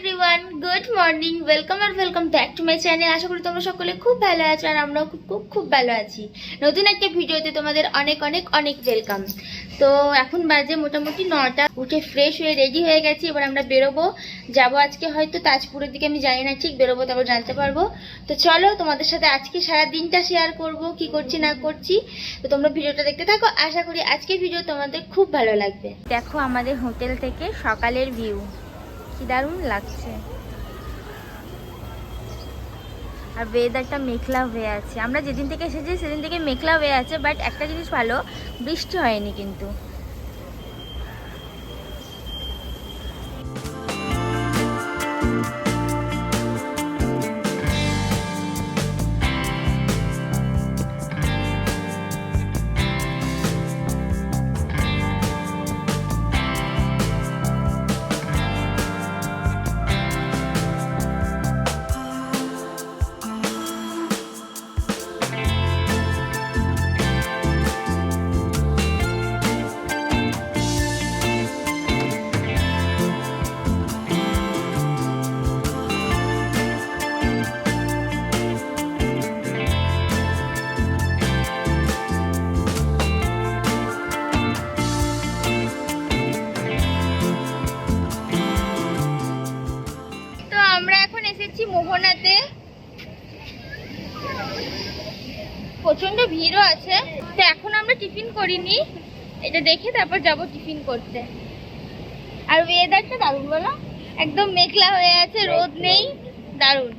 Everyone good morning welcome R welcome back to my channel আশা করি তোমরা সকলে খুব ভালো আছো আর আমরাও খুব খুব খুব ভালো আছি। নতুন একটা ভিডিওতে তোমাদের অনেক অনেক অনেক ওয়েলকাম তো এখন বাজে মোটামুটি নটা, উঠে ফ্রেশ হয়ে রেডি হয়ে গেছি, এবার আমরা বেরোবো। যাব আজকে হয়তো তাজপুরের দিকে, আমি জানি না, ঠিক বেরোবো, তারপর জানতে পারব। তো চলো তোমাদের সাথে আজকে সারা দিনটা শেয়ার করব, কি করছি, না করছি। তো তোমরা ভিডিওটা দেখতে থাকো, আশা করি আজকের ভিডিও তোমাদের খুব ভালো লাগবে। দেখো আমাদের হোটেল থেকে সকালের ভিউ কি দারুণ লাগছে। আর ওয়েদারটা মেঘলা হয়ে আছে। আমরা যেদিন থেকে এসেছি, সেদিন থেকে মেঘলা হয়ে আছে বাট একটা জিনিস ভালো, বৃষ্টি হয়নি কিন্তু। মোহনাতে প্রচণ্ড ভিড়ও আছে। তো এখন আমরা টিফিন করিনি। এটা দেখে তারপর যাব টিফিন করতে। আর ওয়েদারটা দারুণ বলো? একদম মেঘলা হয়ে আছে রোদ নেই দারুণ।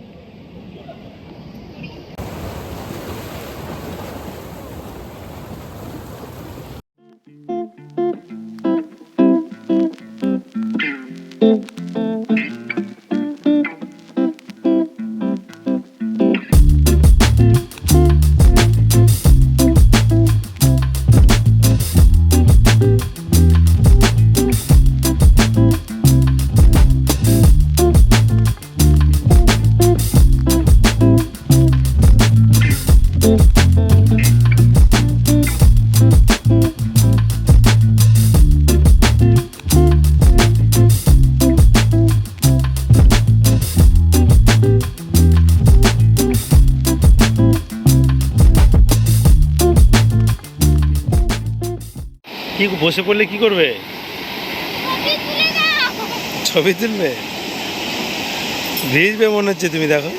বসে পড়লে কি করবে? ছবি তুলবে? ভিজবে মনে হচ্ছে তুমি দেখো।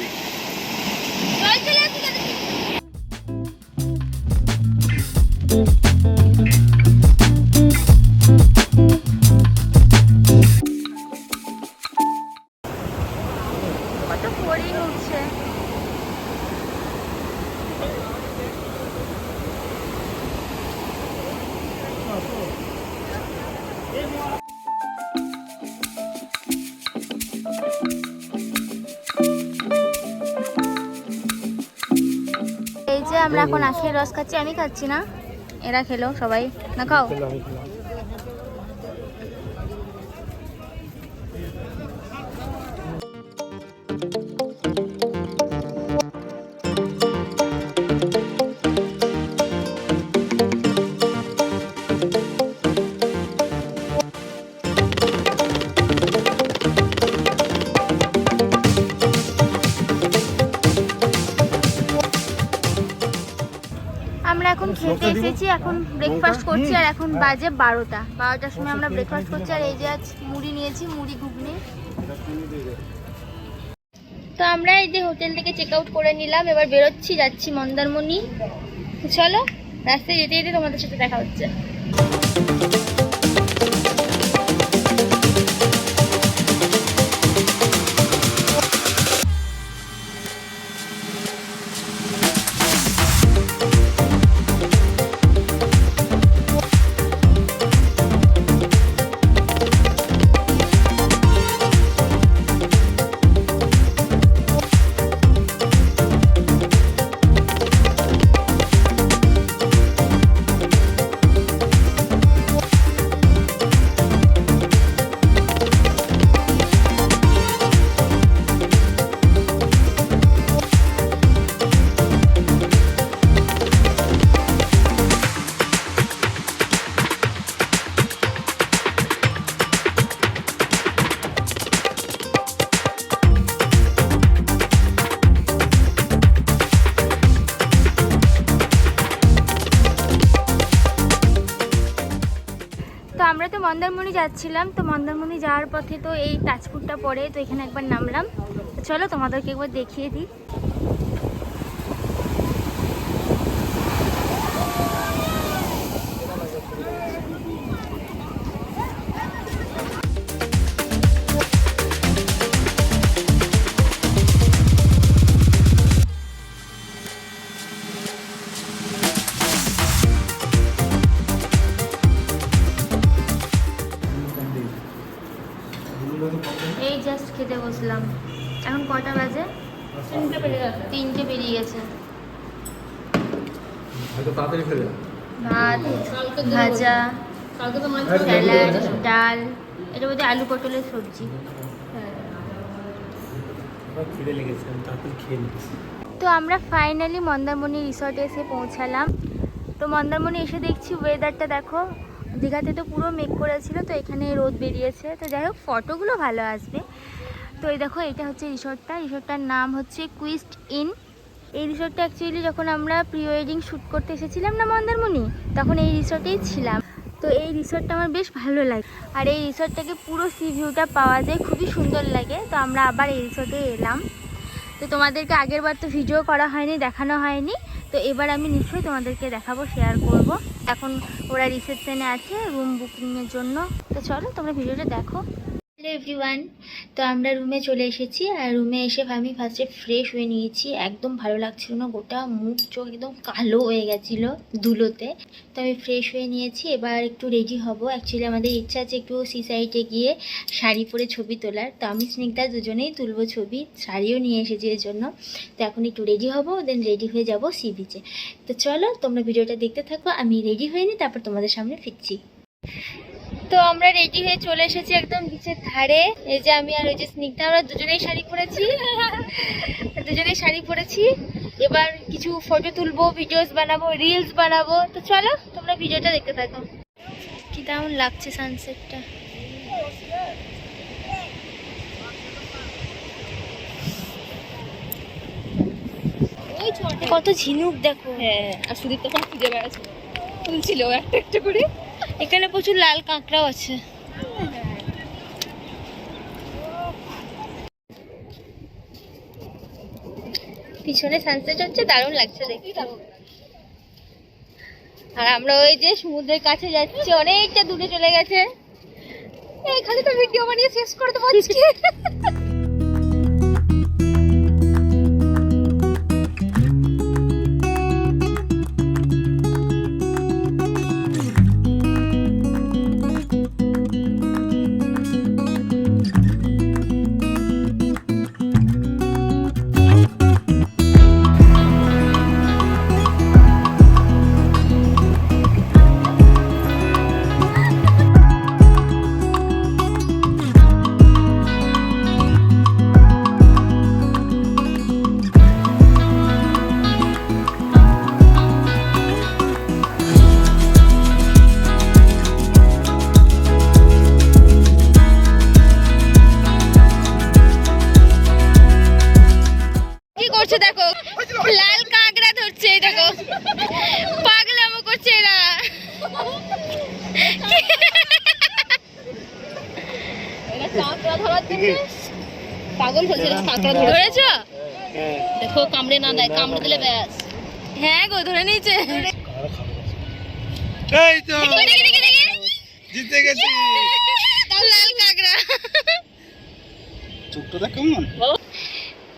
এখন আখের রস খাচ্ছি আমি খাচ্ছি না। এরা খেলো সবাই। না খাও? এখন ব্রেকফাস্ট করছি আর এখন বাজে বারোটা। বারোটার সময় আমরা ব্রেকফাস্ট করছি আর এই যে আজ মুড়ি নিয়েছি মুড়ি ঘুগনি। তো আমরা এই যে হোটেল থেকে চেক আউট করে নিলাম এবার বেরোচ্ছি যাচ্ছি মন্দারমণি। চলো রাস্তায় যেতে যেতে তোমাদের সাথে দেখা হচ্ছে। মন্দারমণি যাচ্ছিলাম, তো মন্দারমণি যাওয়ার পথে তো এই তাজপুরটা পড়ে, তো এখানে একবার নামলাম। চলো তোমাদেরকে একবার দেখিয়ে দিই। ভাজা স্যালাড ডাল এটা বোধহয় আলু পটলের সবজি। তো আমরা ফাইনালি মন্দারমণি রিসর্টে এসে পৌঁছালাম। তো মন্দারমণি এসে দেখছি ওয়েদারটা দেখো দীঘাতে তো পুরো মেঘ করেছিল তো এখানে রোদ বেরিয়েছে। তো যাই হোক ফটোগুলো ভালো আসবে। তো এই দেখো এটা হচ্ছে রিসর্টটা রিসর্টটার নাম হচ্ছে কুইস্ট ইন এই রিসর্টটা অ্যাকচুয়ালি যখন আমরা প্রি ওয়েডিং শ্যুট করতে এসেছিলাম না মন্দারমণি, তখন এই রিসর্টেই ছিলাম। তো এই রিসর্টটা আমার বেশ ভালো লাগে। আর এই রিসর্টটাকে পুরো সি ভিউটা পাওয়া যায়, খুবই সুন্দর লাগে। তো আমরা আবার এই রিসর্টে এলাম। তো তোমাদেরকে আগের বার তো ভিডিও করা হয়নি, দেখানো হয়নি। তো এবার আমি নিশ্চয়ই তোমাদেরকে দেখাবো শেয়ার করব। এখন ওরা রিসেপশনে আছে রুম বুকিংয়ের জন্য। তো চলো, তোমরা ভিডিওটা দেখো। হ্যালো এভরিওয়ান তো আমরা রুমে চলে এসেছি আর রুমে এসে আমি ফার্স্টে ফ্রেশ হয়ে নিয়েছি। একদম ভালো লাগছিল না, গোটা মুখ, চোখ একদম কালো হয়ে গেছিল ধুলোতে। তো আমি ফ্রেশ হয়ে নিয়েছি, এবার একটু রেডি হব। অ্যাকচুয়ালি আমাদের ইচ্ছা আছে একটু সি সাইডে গিয়ে শাড়ি পরে ছবি তোলার। তো আমি স্নিগ্ধা দুজনেই তুলবো ছবি, শাড়িও নিয়ে এসেছি এর জন্য। তো এখন একটু রেডি হব দেন রেডি হয়ে যাব সি বিচে তো চলো, তোমরা ভিডিওটা দেখতে থাকো, আমি রেডি হয়ে নিই, তারপর তোমাদের সামনে ফিরছি। তো আমরা রেডি হয়ে চলে এসেছি একদম বিচের ধারে। এই যে আমি আর ওই যে স্নিগ্ধা আমরা দুজনেই শাড়ি পরেছি। দুজনেই শাড়ি পরেছি। এবার কিছু ফটো তুলবো ভিডিওস বানাবো রিলস বানাবো। তো চলো তোমরা ভিডিওটা দেখতে থাকো। কি দারুণ লাগছে সানসেটটা কত ঝিনুক দেখো। হ্যাঁ আর সুদীপ তখন খুঁজে বেড়াচ্ছিল তুলছিল একটা একটা করে। এখানে প্রচুর লাল কাঁকড়াও আছে। পিছনে সানসেট হচ্ছে, দারুণ লাগছে দেখতে। আর আমরা ওই যে সমুদ্রের কাছে যাচ্ছি, অনেকটা দূরে চলে গেছে। এখানে তো ভিডিও বানিয়ে শেষ করে দেবো আজকে পাগল হয়েছে কাঁকড়া ধরেছো। দেখো কামড়ে না দেয় কামড়ে দিলে ব্যাস। হ্যাঁ গো ধরে নিয়েছে। এই তো। জিতে গেছি। লাল কাঁকড়া। কেমন।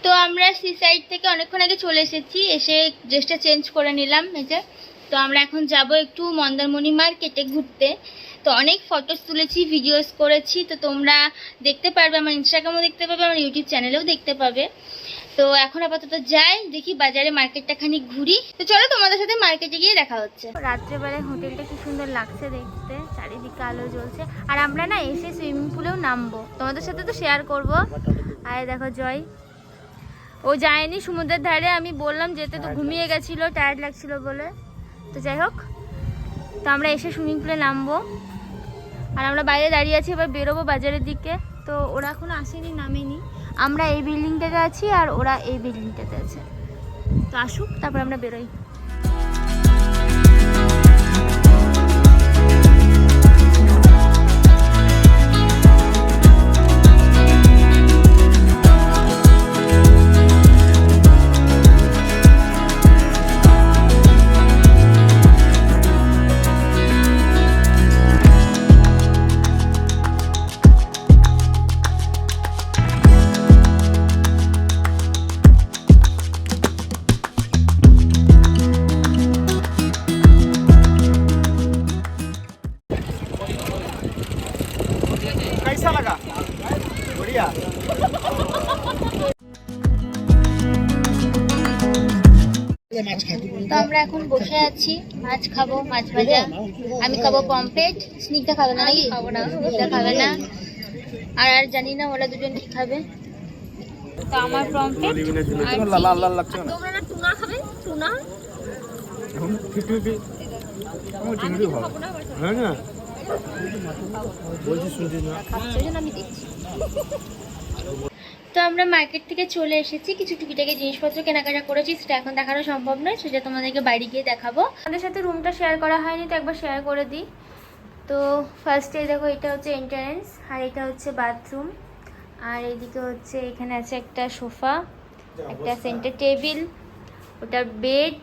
তো আমরা সি সাইড থেকে অনেকক্ষণ আগে চলে এসেছি এসে ড্রেসটা চেঞ্জ করে নিলাম এই যে। তো আমরা এখন যাব একটু মন্দারমণি মার্কেটে ঘুরতে। তো অনেক ফটোস তুলেছি ভিডিওস করেছি। তো তোমরা দেখতে পারবে আমার ইনস্টাগ্রামও দেখতে পাবে আমার ইউটিউব চ্যানেলেও দেখতে পাবে। তো এখন আপাতত যাই দেখি বাজারে মার্কেটটা খানিক ঘুরি। তো চলো তোমাদের সাথে মার্কেটে গিয়ে দেখা হচ্ছে। রাত্রেবেলায় হোটেলটা কি সুন্দর লাগছে দেখতে চারিদিকে আলো জ্বলছে। আর আমরা না এসে সুইমিং পুলেও নামবো। তোমাদের সাথে তো শেয়ার করব। আর দেখো জয়। ও যায়নি সমুদ্রের ধারে। আমি বললাম যেতে তো ঘুমিয়ে গেছিল টায়ার্ড লাগছিল বলে। তো যাই হোক, তো আমরা এসে সুইমিং পুলে নামবো। আর আমরা বাইরে দাঁড়িয়ে আছি, এবার বেরোবো বাজারের দিকে। তো ওরা এখন আসেনি, নামেনি। আমরা এই বিল্ডিংটাতে আছি আর ওরা এই বিল্ডিংটাতে আছে। তো আসুক, তারপর আমরা বেরোই। এখন বসে আছি। মাছ খাব মাছ ভাজা। আমি খাব পম্পেট স্নিগ্ধা খাবে না নাকি? খাব না স্নিগ্ধা খাবে না। আর আর জানি না ওরা দুজন কি খাবে। তো আমার পম্পেট আর লাল লাল লাগছে না? তোমরা না টুনা খাবে? টুনা? ভালো। হ্যাঁ না বলছি শুনছিস না। খাচ্ছে ওই আমি দেখছি তো আমরা মার্কেট থেকে চলে এসেছি। কিছু টুকিটাকি জিনিসপত্র কেনাকাটা করেছি সেটা এখন দেখানো সম্ভব নয় সেটা তোমাদেরকে বাড়ি গিয়ে দেখাবো। আমাদের সাথে রুমটা শেয়ার করা হয়নি তো একবার শেয়ার করে দিই। তো ফার্স্টে দেখো এটা হচ্ছে এন্ট্রান্স আর এটা হচ্ছে বাথরুম আর এইদিকে হচ্ছে এখানে আছে একটা সোফা একটা সেন্টার টেবিল ওটা বেড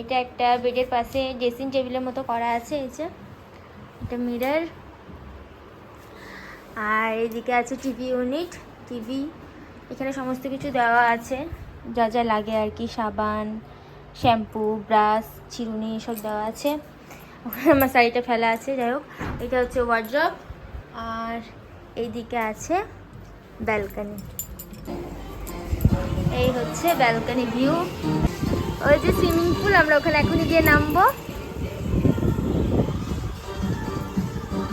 এটা একটা বেডের পাশে ড্রেসিং টেবিলের মতো করা আছে এই যে। এটা মিরার আর এদিকে আছে টিভি ইউনিট টিভি, এখানে সমস্ত কিছু দেওয়া আছে। যা যা লাগে আর কি, সাবান, শ্যাম্পু, ব্রাশ, চিরুনি, এসব দেওয়া আছে। ওখানে আমার শাড়িটা ফেলা আছে, যাই হোক। এটা হচ্ছে ওয়ার্ড্রপ আর এইদিকে আছে ব্যালকানি এই হচ্ছে ব্যালকানি ভিউ ওই যে সুইমিং পুল আমরা ওখানে এখনই গিয়ে নামবো।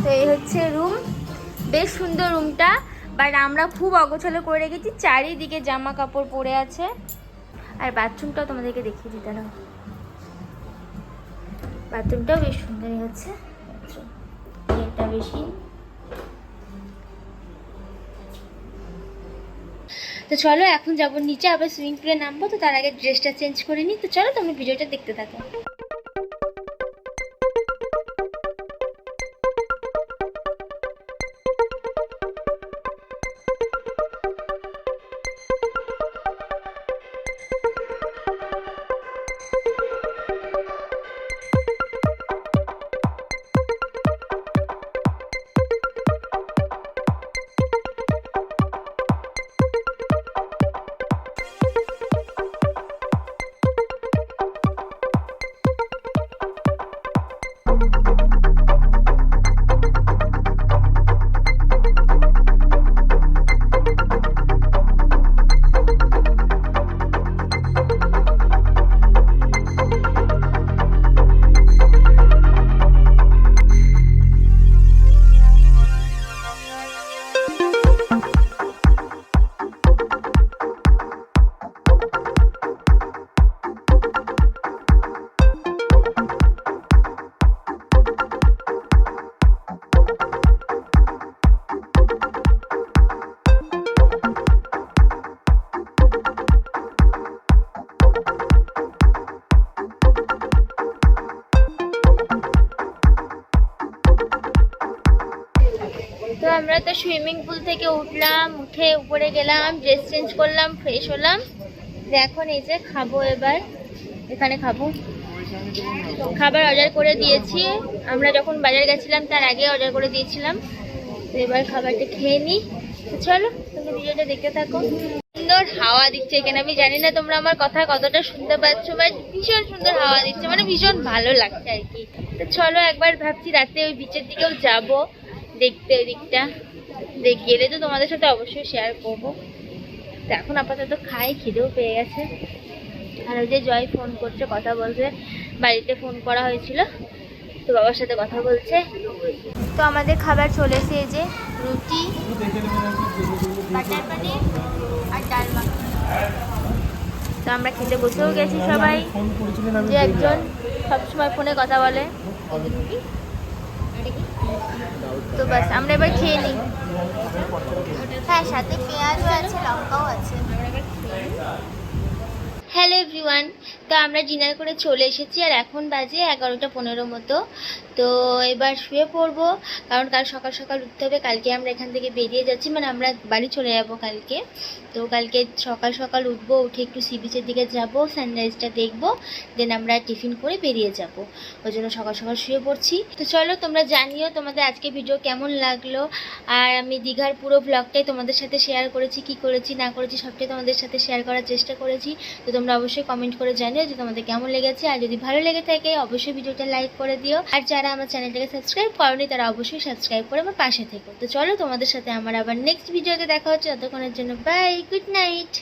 তো এই হচ্ছে রুম বেশ সুন্দর রুমটা বাট আমরা খুব অগোছালো করে রেখেছি, চারিদিকে জামা কাপড় পরে আছে। আর বাথরুমটাও তোমাদেরকে দেখিয়ে দিতে না বাথরুমটাও বেশ সুন্দরই হচ্ছে। বেশি। তো চলো, এখন যাব নিচে, আবার সুইমিং পুলে নামবো, তো তার আগে ড্রেসটা চেঞ্জ করে নিই। তো চলো, তোমরা ভিডিওটা দেখতে থাকো। আমরা তো সুইমিং পুল থেকে উঠলাম, উঠে উপরে গেলাম ড্রেস চেঞ্জ করলাম ফ্রেশ হলাম। এখন এই যে খাব এবার। এখানে খাব। খাবার অর্ডার করে দিয়েছি। আমরা যখন বাজার গেছিলাম, তার আগে অর্ডার করে দিয়েছিলাম। তো এবার খাবারটা খেয়ে নিই চলো তোমরা ভিডিওটা দেখতে থাকো। সুন্দর হাওয়া দিচ্ছে এখানে আমি জানি না, তোমরা আমার কথা কতটা শুনতে পাচ্ছ বাট ভীষণ সুন্দর হাওয়া দিচ্ছে। মানে ভীষণ ভালো লাগছে আর কি। তো চলো, একবার ভাবছি রাতে ওই বিচের দিকেও যাব। দেখতে ওই দিকটা গেলে তো তোমাদের সাথে অবশ্যই শেয়ার করব। তো এখন আপাতত খাই, খিদেও পেয়ে গেছে। আর ওই যে জয় ফোন করছে, কথা বলছে বাড়িতে ফোন করা হয়েছিল, তো বাবার সাথে কথা বলছে। তো আমাদের খাবার চলেছে এই যে রুটি, বাটার পানির আর ডাল তো আমরা খেতে বসেও গেছি সবাই। যে একজন সবসময় ফোনে কথা বলে। তো বাস আমরা এবার খেয়ে নিই। হ্যাঁ সাথে পেঁয়াজও আছে লঙ্কাও আছে। হ্যালো এভরিওয়ান তো আমরা ডিনার করে চলে এসেছি আর এখন বাজে এগারোটা পনেরো মতো। তো এবার শুয়ে পড়ব, কারণ কাল সকাল সকাল উঠতে হবে, কালকে আমরা এখান থেকে বেরিয়ে যাচ্ছি মানে আমরা বাড়ি চলে যাব কালকে। তো কালকে সকাল সকাল উঠবো, উঠে একটু সি বিচের দিকে যাব, সানরাইজটা দেখব, দেন আমরা টিফিন করে বেরিয়ে যাব। ওই জন্য সকাল সকাল শুয়ে পড়ছি। তো চলো তোমরা জানিও তোমাদের আজকে ভিডিও কেমন লাগল, আর আমি দীঘার পুরো ব্লগটাই তোমাদের সাথে শেয়ার করেছি, কি করেছি, না করেছি, সবটাই তোমাদের সাথে শেয়ার করার চেষ্টা করেছি। তো তোমরা অবশ্যই কমেন্ট করে জানিও যে তোমাদের কেমন লেগেছে আর যদি ভালো লেগে থাকে, অবশ্যই ভিডিওটা লাইক করে দিও। আর যারা আমার চ্যানেলটাকে সাবস্ক্রাইব করনি, তারা অবশ্যই সাবস্ক্রাইব করে আমার পাশে থেকো। তো চলো তোমাদের সাথে আমার আবার নেক্সট ভিডিওতে দেখা হচ্ছে। ততক্ষণের জন্য বাই গুড নাইট